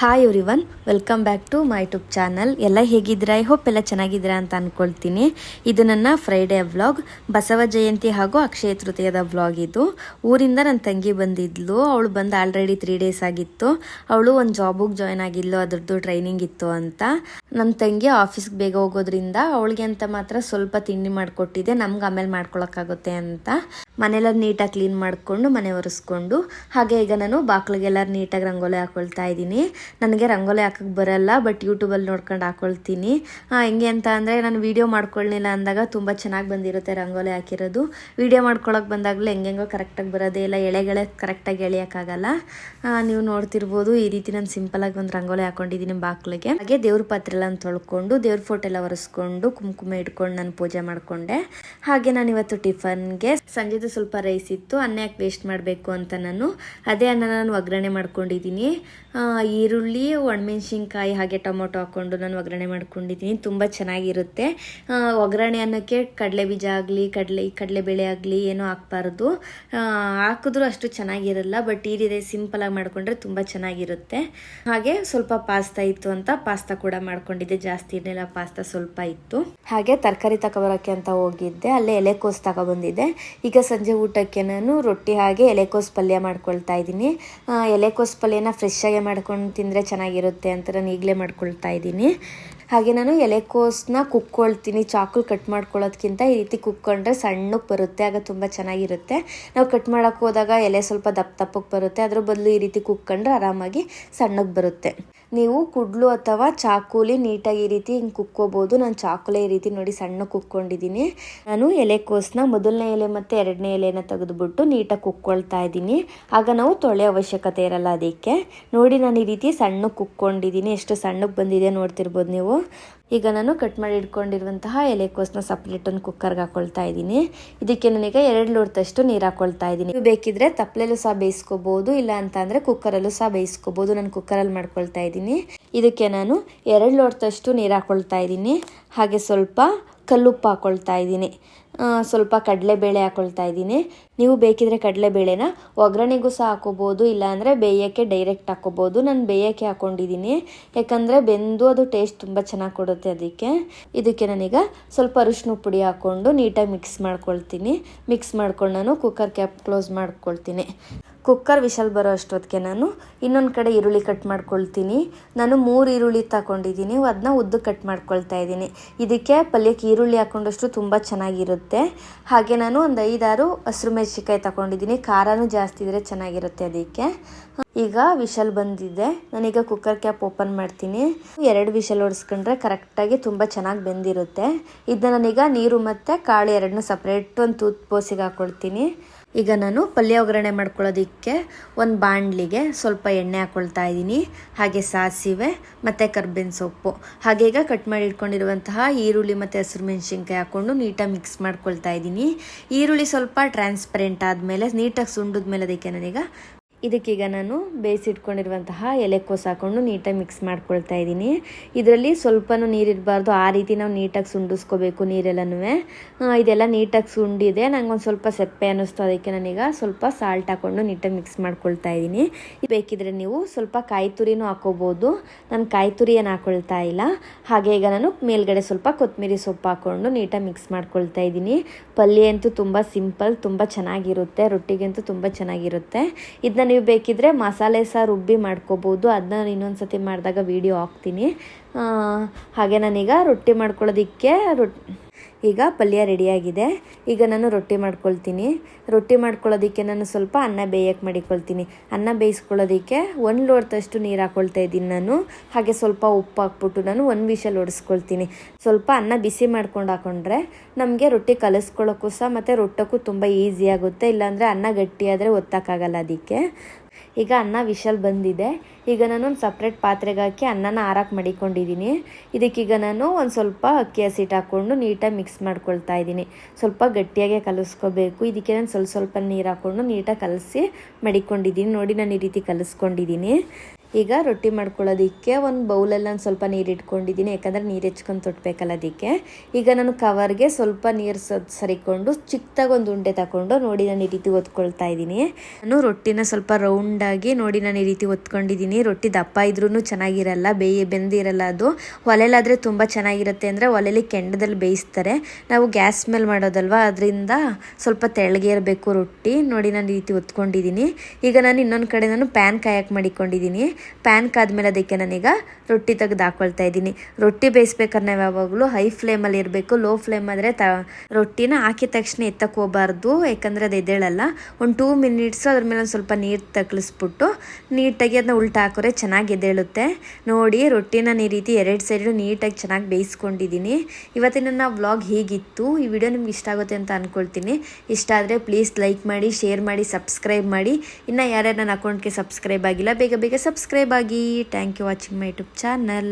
Hi everyone welcome back to my YouTube channel ಎಲ್ಲ ಹೇಗಿದ್ದೀರಾ? I hope ಎಲ್ಲ ಚೆನ್ನಾಗಿದ್ದೀರಾ ಅಂತ ಅಂದ್ಕೊಳ್ತೀನಿ ಇದು ನನ್ನ ಫ್ರೈಡೇ ವ್ಲಾಗ್ ಬಸವ ಜಯಂತಿ ಹಾಗೂ ಅಕ್ಷಯ ತೃತೀಯದ ವ್ಲಾಗ್ ಇದು. ಊರಿಂದ ನನ್ನ ತಂಗಿ ಬಂದಿದ್ಲು. ಅವಳು ಬಂದು ಆಲ್ರೆಡಿ ತ್ರೀ ಡೇಸ್ ಆಗಿತ್ತು. ಅವಳು ಒಂದು ಜಾಬಿಗೆ ಜಾಯ್ನ್ ಆಗಿದ್ಲು. ಅದ್ರದ್ದು ಟ್ರೈನಿಂಗ್ ಇತ್ತು ಅಂತ. ನನ್ನ ತಂಗಿ ಆಫೀಸ್ಗೆ ಬೇಗ ಹೋಗೋದ್ರಿಂದ ಅವಳಿಗೆ ಅಂತ ಮಾತ್ರ ಸ್ವಲ್ಪ ತಿಂಡಿ ಮಾಡಿಕೊಟ್ಟಿದ್ದೆ. ನಮ್ಗೆ ಆಮೇಲೆ ಮಾಡ್ಕೊಳಕ್ಕಾಗುತ್ತೆ ಅಂತ. ಮನೆಲ್ಲ ನೀಟಾಗಿ ಕ್ಲೀನ್ ಮಾಡಿಕೊಂಡು ಮನೆ ಒರೆಸ್ಕೊಂಡು, ಹಾಗೆ ಈಗ ನಾನು ಬಾಕ್ಲಿಗೆಲ್ಲ ನೀಟಾಗಿ ರಂಗೋಲಿ ಹಾಕೊಳ್ತಾ ಇದ್ದೀನಿ. ನನಗೆ ರಂಗೋಲಿ ಹಾಕಕ್ಕೆ ಬರಲ್ಲ ಬಟ್ ಯೂಟ್ಯೂಬಲ್ಲಿ ನೋಡ್ಕೊಂಡು ಹಾಕೊಳ್ತೀನಿ. ಹೆಂಗೆ ಅಂತ ಅಂದರೆ ನಾನು ವೀಡಿಯೋ ಮಾಡ್ಕೊಳ್ಳಿಲ್ಲ ಅಂದಾಗ ತುಂಬ ಚೆನ್ನಾಗಿ ಬಂದಿರುತ್ತೆ ರಂಗೋಲಿ ಹಾಕಿರೋದು. ವೀಡಿಯೋ ಮಾಡ್ಕೊಳ್ಳೋಕೆ ಬಂದಾಗಲೂ ಹೆಂಗೆಂಗೋ ಕರೆಕ್ಟಾಗಿ ಬರೋದೇ ಇಲ್ಲ, ಎಳೆಗಳೇ ಕರೆಕ್ಟಾಗಿ ಎಳೆಯೋಕ್ಕಾಗಲ್ಲ. ನೀವು ನೋಡ್ತಿರ್ಬೋದು, ಈ ರೀತಿ ನಾನು ಸಿಂಪಲಾಗಿ ಒಂದು ರಂಗೋಲಿ ಹಾಕೊಂಡಿದ್ದೀನಿ ಬಾಕ್ಲಿಗೆ. ಹಾಗೆ ದೇವ್ರ ಪಾತ್ರೆ ಎಲ್ಲ ತೊಳ್ಕೊಂಡು, ದೇವ್ರ ಫೋಟೋ ಎಲ್ಲ ಒರೆಸ್ಕೊಂಡು, ಕುಂಕುಮ ಇಟ್ಕೊಂಡು ನಾನು ಪೂಜೆ ಮಾಡಿಕೊಂಡೆ. ಹಾಗೆ ನಾನು ಇವತ್ತು ಟಿಫನ್ಗೆ ಸಂಜೆದು ಸ್ವಲ್ಪ ರೈಸ್ ಇತ್ತು, ಅನ್ನ ಯಾಕೆ ವೇಸ್ಟ್ ಮಾಡಬೇಕು ಅಂತ ನಾನು. ಅದೇ ಅನ್ನ ನಾನು ಒಗ್ಗರಣೆ ಮಾಡ್ಕೊಂಡಿದ್ದೀನಿ. ಈರುಳ್ಳಿ, ಒಣಮೆಣ್ಸಿನ್ಕಾಯಿ ಹಾಗೆ ಟೊಮೊಟೊ ಹಾಕ್ಕೊಂಡು ನಾನು ಒಗ್ಗರಣೆ ಮಾಡ್ಕೊಂಡಿದ್ದೀನಿ. ತುಂಬ ಚೆನ್ನಾಗಿರುತ್ತೆ. ಒಗ್ಗರಣೆ ಅನ್ನಕ್ಕೆ ಕಡಲೆ ಬೀಜ ಆಗಲಿ, ಕಡಲೆ, ಕಡಲೆಬೇಳೆ ಆಗಲಿ ಏನೂ ಹಾಕ್ಬಾರ್ದು. ಹಾಕಿದ್ರು ಹಾಕಿದ್ರೂ ಅಷ್ಟು ಚೆನ್ನಾಗಿರಲ್ಲ, ಬಟ್ ಈ ರೀತಿ ಸಿಂಪಲಾಗಿ ಮಾಡಿಕೊಂಡ್ರೆ ತುಂಬ ಚೆನ್ನಾಗಿರುತ್ತೆ. ಹಾಗೆ ಸ್ವಲ್ಪ ಪಾಸ್ತಾ ಇತ್ತು ಅಂತ ಪಾಸ್ತಾ ಕೂಡ ಮಾಡ್ಕೊಂಡಿದ್ದೆ. ಜಾಸ್ತಿ ಇರಲಿಲ್ಲ, ಪಾಸ್ತಾ ಸ್ವಲ್ಪ ಇತ್ತು. ಹಾಗೆ ತರಕಾರಿ ತಗೊಬರೋಕ್ಕೆ ಅಂತ ಹೋಗಿದ್ದೆ. ಅಲ್ಲೇ ಎಲೆಕೋಸು ತಗೊಬಂದಿದ್ದೆ. ಈಗ ಸಂಜೆ ಊಟಕ್ಕೆ ನಾನು ರೊಟ್ಟಿ ಹಾಗೆ ಎಲೆಕೋಸು ಪಲ್ಯ ಮಾಡ್ಕೊಳ್ತಾ ಇದ್ದೀನಿ. ಎಲೆಕೋಸು ಪಲ್ಯನ ಫ್ರೆಶ್ ಮಾಡ್ಕೊಂಡು ತಿಂದರೆ ಚೆನ್ನಾಗಿರುತ್ತೆ ಅಂತ ನಾನು ಈಗಲೇ ಮಾಡ್ಕೊಳ್ತಾ ಇದ್ದೀನಿ. ಹಾಗೆ ನಾನು ಎಲೆಕೋಸನ್ನ ಕುಕ್ಕೊಳ್ತೀನಿ. ಚಾಕುಲ್ ಕಟ್ ಮಾಡ್ಕೊಳ್ಳೋದ್ಕಿಂತ ಈ ರೀತಿ ಕುಕ್ಕೊಂಡ್ರೆ ಸಣ್ಣಕ್ಕೆ ಬರುತ್ತೆ, ಆಗ ತುಂಬ ಚೆನ್ನಾಗಿರುತ್ತೆ. ನಾವು ಕಟ್ ಮಾಡೋಕ್ಕೆ ಹೋದಾಗ ಎಲೆ ಸ್ವಲ್ಪ ದಪ್ಪ ದಪ್ಪಕ್ಕೆ ಬರುತ್ತೆ. ಅದ್ರ ಬದಲು ಈ ರೀತಿ ಕುಕ್ಕೊಂಡ್ರೆ ಆರಾಮಾಗಿ ಸಣ್ಣಕ್ಕೆ ಬರುತ್ತೆ. ನೀವು ಕುಡ್ಲು ಅಥವಾ ಚಾಕುಲಿ ನೀಟಾಗಿ ಈ ರೀತಿ ಹಿಂಗೆ ಕುಕ್ಕೋಬೋದು. ನಾನು ಚಾಕುಲೆ ಈ ರೀತಿ ನೋಡಿ ಸಣ್ಣ ಕುಕ್ಕೊಂಡಿದ್ದೀನಿ. ನಾನು ಎಲೆಕೋಸನ್ನ ಮೊದಲನೇ ಎಲೆ ಮತ್ತು ಎರಡನೇ ಎಲೆನ ತೆಗೆದುಬಿಟ್ಟು ನೀಟಾಗಿ ಕುಕ್ಕೊಳ್ತಾ ಇದ್ದೀನಿ. ಆಗ ನಾವು ತೊಳೆ ಅವಶ್ಯಕತೆ ಇರಲ್ಲ ಅದಕ್ಕೆ. ನೋಡಿ ನಾನು ಈ ರೀತಿ ಸಣ್ಣ ಕುಕ್ಕೊಂಡಿದ್ದೀನಿ. ಎಷ್ಟು ಸಣ್ಣಕ್ಕೆ ಬಂದಿದೆ ನೋಡ್ತಿರ್ಬೋದು ನೀವು. ಈಗ ನಾನು ಕಟ್ ಮಾಡಿ ಇಟ್ಕೊಂಡಿರುವಂತಹ ಎಲೆಕೋಸ್ನ ಸಪ್ರೇಟ್ ಒಂದು ಕುಕ್ಕರ್ಗೆ ಹಾಕೊಳ್ತಾ ಇದ್ದೀನಿ. ಇದಕ್ಕೆ ನನಗೆ ಎರಡು ಲೋಟದಷ್ಟು ನೀರು ಹಾಕೊಳ್ತಾ ಇದ್ದೀನಿ. ಇದು ಬೇಕಿದ್ರೆ ತಪ್ಪಲೆಲ್ಲೂ ಸಹ ಬೇಯಿಸ್ಕೋಬಹುದು ಇಲ್ಲ ಅಂತ ಅಂದರೆ ಕುಕ್ಕರಲ್ಲೂ ಸಹ ಬೇಯಿಸ್ಕೋಬಹುದು ನಾನು ಕುಕ್ಕರಲ್ಲಿ ಮಾಡ್ಕೊಳ್ತಾ ಇದ್ದೀನಿ. ಇದಕ್ಕೆ ನಾನು ಎರಡು ಲೋಟದಷ್ಟು ನೀರು ಹಾಕೊಳ್ತಾ ಇದ್ದೀನಿ. ಹಾಗೆ ಸ್ವಲ್ಪ ಕಲ್ಲುಪ್ಪು ಹಾಕೊಳ್ತಾ ಇದ್ದೀನಿ. ಸ್ವಲ್ಪ ಕಡಲೆಬೇಳೆ ಹಾಕೊಳ್ತಾ ಇದ್ದೀನಿ. ನೀವು ಬೇಕಿದ್ರೆ ಕಡಲೆಬೇಳೆನ ಒಗ್ಗರಣೆಗೂ ಸಹ ಹಾಕೋಬೋದು, ಇಲ್ಲಾಂದರೆ ಬೇಯೋಕ್ಕೆ ಡೈರೆಕ್ಟ್ ಹಾಕೋಬೋದು. ನಾನು ಬೇಯೋಕ್ಕೆ ಹಾಕೊಂಡಿದ್ದೀನಿ. ಯಾಕಂದರೆ ಬೆಂದು ಅದು ಟೇಸ್ಟ್ ತುಂಬ ಚೆನ್ನಾಗಿ ಕೊಡುತ್ತೆ ಅದಕ್ಕೆ. ಇದಕ್ಕೆ ನಾನೀಗ ಸ್ವಲ್ಪ ಅರಿಶಿನ ಪುಡಿ ಹಾಕ್ಕೊಂಡು ನೀಟಾಗಿ ಮಿಕ್ಸ್ ಮಾಡ್ಕೊಳ್ತೀನಿ. ಮಿಕ್ಸ್ ಮಾಡ್ಕೊಂಡು ನಾನು ಕುಕ್ಕರ್ ಕ್ಯಾಪ್ ಕ್ಲೋಸ್ ಮಾಡ್ಕೊಳ್ತೀನಿ. ಕುಕ್ಕರ್ ವಿಶಲ್ ಬರೋ ಅಷ್ಟೊತ್ತಿಗೆ ನಾನು ಇನ್ನೊಂದು ಕಡೆ ಈರುಳ್ಳಿ ಕಟ್ ಮಾಡ್ಕೊಳ್ತೀನಿ. ನಾನು ಮೂರು ಈರುಳ್ಳಿ ತಗೊಂಡಿದ್ದೀನಿ. ಅದನ್ನ ಉದ್ದು ಕಟ್ ಮಾಡ್ಕೊಳ್ತಾ ಇದ್ದೀನಿ. ಇದಕ್ಕೆ ಪಲ್ಯಕ್ಕೆ ಈರುಳ್ಳಿ ಹಾಕೊಂಡಷ್ಟು ತುಂಬ ಚೆನ್ನಾಗಿರುತ್ತೆ. ಹಾಗೆ ನಾನು ಒಂದು ಐದಾರು ಹಸಿರು ಮೆಣಸಿಕಾಯಿ ತಗೊಂಡಿದ್ದೀನಿ. ಖಾರನೂ ಜಾಸ್ತಿ ಇದ್ರೆ ಚೆನ್ನಾಗಿರುತ್ತೆ ಅದಕ್ಕೆ. ಈಗ ವಿಶಲ್ ಬಂದಿದೆ. ನಾನೀಗ ಕುಕ್ಕರ್ ಕ್ಯಾಪ್ ಓಪನ್ ಮಾಡ್ತೀನಿ. ಎರಡು ವಿಶಲ್ ಹೊಡೆಸ್ಕೊಂಡ್ರೆ ಕರೆಕ್ಟಾಗಿ ತುಂಬ ಚೆನ್ನಾಗಿ ಬೆಂದಿರುತ್ತೆ. ಇದನ್ನ ನಾನೀಗ ನೀರು ಮತ್ತು ಕಾಳು ಎರಡನ್ನೂ ಸಪ್ರೇಟ್ ಒಂದು ತೂತ್ ಪೋಸಿಗೆ ಹಾಕ್ಕೊಳ್ತೀನಿ ಈಗ ನಾನು ಪಲ್ಯ ಒಗ್ಗರಣೆ ಮಾಡ್ಕೊಳ್ಳೋದಕ್ಕೆ ಒಂದು ಬಾಣಲಿಗೆ ಸ್ವಲ್ಪ ಎಣ್ಣೆ ಹಾಕ್ಕೊಳ್ತಾ ಇದ್ದೀನಿ. ಹಾಗೆ ಸಾಸಿವೆ, ಮತ್ತು ಕರ್ಬೇವಿನ ಸೊಪ್ಪು. ಹಾಗೆ ಈಗ ಕಟ್ ಮಾಡಿ ಇಟ್ಕೊಂಡಿರುವಂತಹ ಈರುಳ್ಳಿ ಮತ್ತು ಹಸಿರು ಮೆಣಸಿನ್ಕಾಯಿ ಹಾಕ್ಕೊಂಡು ನೀಟಾಗಿ ಮಿಕ್ಸ್ ಮಾಡ್ಕೊಳ್ತಾ ಇದ್ದೀನಿ. ಈರುಳ್ಳಿ ಸ್ವಲ್ಪ ಟ್ರಾನ್ಸ್ಪರೆಂಟ್ ಆದಮೇಲೆ, ನೀಟಾಗಿ ಸುಂಡಿದ್ಮೇಲೆ ಅದಕ್ಕೆ ನಾನೀಗ ಇದಕ್ಕೀಗ ನಾನು ಬೇಯಿಸಿಟ್ಕೊಂಡಿರುವಂತಹ ಎಲೆಕೋಸು ಹಾಕೊಂಡು ನೀಟಾಗಿ ಮಿಕ್ಸ್ ಮಾಡ್ಕೊಳ್ತಾ ಇದ್ದೀನಿ. ಇದರಲ್ಲಿ ಸ್ವಲ್ಪನೂ ನೀರಿರಬಾರ್ದು. ಆ ರೀತಿ ನಾವು ನೀಟಾಗಿ ಸುಂಡಿಸ್ಕೋಬೇಕು ನೀರೆಲ್ಲನೂ. ಇದೆಲ್ಲ ನೀಟಾಗಿ ಸುಂಡಿದೆ. ನಂಗೆ ಒಂದು ಸ್ವಲ್ಪ ಸೆಪ್ಪೆ ಅನ್ನಿಸ್ತು. ಅದಕ್ಕೆ ನಾನೀಗ ಸ್ವಲ್ಪ ಸಾಲ್ಟ್ ಹಾಕ್ಕೊಂಡು ನೀಟಾಗಿ ಮಿಕ್ಸ್ ಮಾಡ್ಕೊಳ್ತಾ ಇದ್ದೀನಿ. ಬೇಕಿದ್ರೆ ನೀವು ಸ್ವಲ್ಪ ಕಾಯಿ ತುರಿನೂ ಹಾಕೋಬೋದು. ನಾನು ಕಾಯಿ ತುರಿ ಏನು ಹಾಕೊಳ್ತಾ ಇಲ್ಲ. ಹಾಗೆ ಈಗ ನಾನು ಮೇಲ್ಗಡೆ ಸ್ವಲ್ಪ ಕೊತ್ತಂಬರಿ ಸೊಪ್ಪು ಹಾಕ್ಕೊಂಡು ನೀಟಾಗಿ ಮಿಕ್ಸ್ ಮಾಡ್ಕೊಳ್ತಾ ಇದ್ದೀನಿ. ಪಲ್ಯ ಅಂತೂ ತುಂಬ ಸಿಂಪಲ್ ತುಂಬ ಚೆನ್ನಾಗಿರುತ್ತೆ. ರೊಟ್ಟಿಗಂತೂ ತುಂಬ ಚೆನ್ನಾಗಿರುತ್ತೆ. ಇದನ್ನ ನೀವು ಬೇಕಿದ್ರೆ ಮಸಾಲೆ ಸಹ ರುಬ್ಬಿ ಮಾಡ್ಕೋಬೋದು. ಅದನ್ನ ಇನ್ನೊಂದು ಸತಿ ಮಾಡಿದಾಗ ವೀಡಿಯೋ ಹಾಕ್ತೀನಿ. ಹಾಗೆ ನಾನೀಗ ರೊಟ್ಟಿ ಮಾಡ್ಕೊಳ್ಳೋದಕ್ಕೆ ರೊಟ್ಟಿ ಈಗ ಪಲ್ಯ ರೆಡಿಯಾಗಿದೆ. ಈಗ ನಾನು ರೊಟ್ಟಿ ಮಾಡ್ಕೊಳ್ತೀನಿ. ರೊಟ್ಟಿ ಮಾಡ್ಕೊಳ್ಳೋದಕ್ಕೆ ನಾನು ಸ್ವಲ್ಪ ಅನ್ನ ಬೇಯಕ್ಕೆ ಮಾಡಿಕೊಳ್ತೀನಿ. ಅನ್ನ ಬೇಯಿಸ್ಕೊಳ್ಳೋದಕ್ಕೆ ಒಂದು ಲೋಟದಷ್ಟು ನೀರು ಹಾಕ್ಕೊಳ್ತಾ ಇದ್ದೀನಿ ನಾನು. ಹಾಗೆ ಸ್ವಲ್ಪ ಉಪ್ಪು ಹಾಕ್ಬಿಟ್ಟು ನಾನು ಒಂದು ವಿಷಲ್ ಒಡಿಸ್ಕೊಳ್ತೀನಿ. ಸ್ವಲ್ಪ ಅನ್ನ ಬಿಸಿ ಮಾಡ್ಕೊಂಡು ಹಾಕೊಂಡ್ರೆ ನಮಗೆ ರೊಟ್ಟಿ ಕಲಿಸ್ಕೊಳ್ಳೋಕ್ಕೂ ಸಹ ಮತ್ತು ರೊಟ್ಟಕ್ಕೂ ತುಂಬ ಈಸಿ ಆಗುತ್ತೆ. ಇಲ್ಲಾಂದರೆ ಅನ್ನ ಗಟ್ಟಿಯಾದರೆ ಒತ್ತಕ್ಕಾಗಲ್ಲ ಅದಕ್ಕೆ. ಈಗ ಅನ್ನ ವಿಶಲ್ ಬಂದಿದೆ. ಈಗ ನಾನು ಒಂದು ಸಪ್ರೇಟ್ ಪಾತ್ರೆಗೆ ಹಾಕಿ ಅನ್ನನ ಆರಾಕ್ ಮಡಿಕೊಂಡಿದ್ದೀನಿ ಇದಕ್ಕೀಗ ನಾನು ಒಂದು ಸ್ವಲ್ಪ ಅಕ್ಕಿ ಹಸಿಟ್ಟು ಹಾಕ್ಕೊಂಡು ನೀಟಾಗಿ ಮಿಕ್ಸ್ ಮಾಡ್ಕೊಳ್ತಾ ಇದ್ದೀನಿ ಸ್ವಲ್ಪ ಗಟ್ಟಿಯಾಗೆ ಕಲಿಸ್ಕೋಬೇಕು. ಇದಕ್ಕೆ ನಾನು ಸ್ವಲ್ಪ ಸ್ವಲ್ಪ ನೀರು ಹಾಕ್ಕೊಂಡು ನೀಟಾಗಿ ಕಲಸಿ ಮಡಿಕೊಂಡಿದ್ದೀನಿ ನೋಡಿ ನಾನು ಈ ರೀತಿ ಕಲಿಸ್ಕೊಂಡಿದ್ದೀನಿ ಈಗ ರೊಟ್ಟಿ ಮಾಡ್ಕೊಳ್ಳೋದಕ್ಕೆ ಒಂದು ಬೌಲಲ್ಲಿ ನಾನು ಸ್ವಲ್ಪ ನೀರು ಇಟ್ಕೊಂಡಿದ್ದೀನಿ, ಯಾಕಂದರೆ ನೀರು ಹೆಚ್ಕೊಂಡು ತೊಟ್ಟಬೇಕಲ್ಲ ಅದಕ್ಕೆ. ಈಗ ನಾನು ಕವರ್ಗೆ ಸ್ವಲ್ಪ ನೀರು ಸರಿಕೊಂಡು ಚಿಕ್ಕದಾಗಿ ಒಂದು ಉಂಡೆ ತಗೊಂಡು ನೋಡಿ ನಾನು ಈ ರೀತಿ ಒತ್ಕೊಳ್ತಾ ಇದ್ದೀನಿ. ನಾನು ರೊಟ್ಟಿನ ಸ್ವಲ್ಪ ರೌಂಡಾಗಿ ನೋಡಿ ನಾನು ಈ ರೀತಿ ಒತ್ಕೊಂಡಿದ್ದೀನಿ. ರೊಟ್ಟಿ ದಪ್ಪ ಇದ್ರೂ ಚೆನ್ನಾಗಿರಲ್ಲ, ಬೇಯಿ, ಬೆಂದಿರಲ್ಲ ಅದು. ಒಲೆಲಾದರೆ ತುಂಬ ಚೆನ್ನಾಗಿರುತ್ತೆ ಅಂದರೆ ಒಲೆಯಲ್ಲಿ ಕೆಂಡದಲ್ಲಿ ಬೇಯಿಸ್ತಾರೆ. ನಾವು ಗ್ಯಾಸ್ ಮೇಲೆ ಮಾಡೋದಲ್ವಾ, ಅದರಿಂದ ಸ್ವಲ್ಪ ತೆಳ್ಳಗೆ ಇರಬೇಕು ರೊಟ್ಟಿ. ನೋಡಿ ನಾನು ಈ ರೀತಿ ಒತ್ಕೊಂಡಿದ್ದೀನಿ. ಈಗ ನಾನು ಇನ್ನೊಂದು ಕಡೆ ನಾನು ಪ್ಯಾನ್ ಕಾಯಕ್ಕೆ ಮಾಡಿಕೊಂಡಿದ್ದೀನಿ. ಪ್ಯಾನ್ ಕಾದ್ಮೇಲೆ ಅದಕ್ಕೆ ನಾನೀಗ ರೊಟ್ಟಿ ತೆಗೆದು ಹಾಕೊಳ್ತಾ ಇದ್ದೀನಿ. ರೊಟ್ಟಿ ಬೇಯಿಸ್ಬೇಕಾದ್ರೆ ನಾವು ಯಾವಾಗಲೂ ಹೈ ಫ್ಲೇಮಲ್ಲಿ ಇರಬೇಕು. ಲೋ ಫ್ಲೇಮ್ ಆದರೆ ತ, ರೊಟ್ಟಿನ ಹಾಕಿದ ತಕ್ಷಣ ಎತ್ತಕ್ಕೆ ಹೋಗಬಾರ್ದು. ಯಾಕಂದರೆ ಅದು ಎದ್ದೇಳಲ್ಲ. ಒಂದು ಟೂ ಮಿನಿಟ್ಸು ಅದ್ರ ಮೇಲೆ ಒಂದು ಸ್ವಲ್ಪ ನೀರು ತಕ್ಕಳಿಸ್ಬಿಟ್ಟು ನೀಟಾಗಿ ಅದನ್ನ ಉಲ್ಟಾ ಹಾಕೋರೆ ಚೆನ್ನಾಗಿ ಎದ್ದೇಳುತ್ತೆ. ನೋಡಿ, ರೊಟ್ಟಿನ ಈ ರೀತಿ ಎರಡು ಸೈಡು ನೀಟಾಗಿ ಚೆನ್ನಾಗಿ ಬೇಯಿಸ್ಕೊಂಡಿದ್ದೀನಿ. ಇವತ್ತಿನ ನನ್ನ ವ್ಲಾಗ್ ಹೀಗಿತ್ತು. ಈ ವಿಡಿಯೋ ನಿಮ್ಗೆ ಇಷ್ಟ ಆಗುತ್ತೆ ಅಂತ ಅಂದ್ಕೊಳ್ತೀನಿ ಇಷ್ಟ ಆದರೆ ಪ್ಲೀಸ್ ಲೈಕ್ ಮಾಡಿ, ಶೇರ್ ಮಾಡಿ, ಸಬ್ಸ್ಕ್ರೈಬ್ ಮಾಡಿ. ಇನ್ನು ಯಾರ್ಯಾರು ನನ್ನ ಅಕೌಂಟ್ಗೆ ಸಬ್ಸ್ಕ್ರೈಬ್ ಆಗಿಲ್ಲ, ಬೇಗ ಬೇಗ ಸಬ್ಸ್ಕ್ರೈಬ್ ಆಗಿ. Thank you watching my YouTube channel